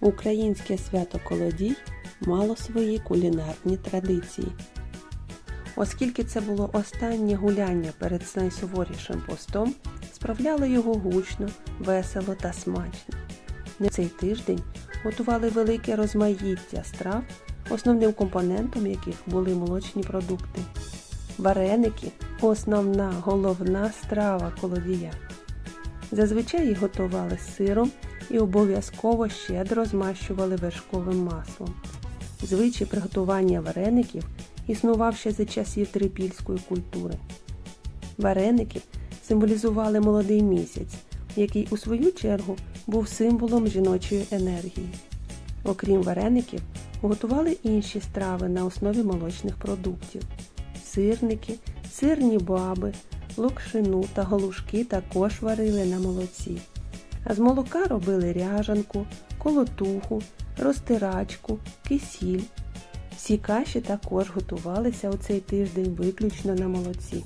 Українське свято Колодій мало свої кулінарні традиції. Оскільки це було останнє гуляння перед найсуворішим постом, справляли його гучно, весело та смачно. На цей тиждень готували велике розмаїття страв, основним компонентом яких були молочні продукти. Вареники основна головна страва колодія. Зазвичай їх готували з сиром і обов'язково щедро змащували вершковим маслом. Звичай приготування вареників існував ще за часів трипільської культури. Вареники символізували молодий місяць, який у свою чергу був символом жіночої енергії. Окрім вареників, готували інші страви на основі молочних продуктів. Сирники, сирні баби, локшину та галушки також варили на молоці. З молока робили ряжанку, колотуху, розтирачку, кисіль. Всі каші також готувалися у цей тиждень виключно на молоці.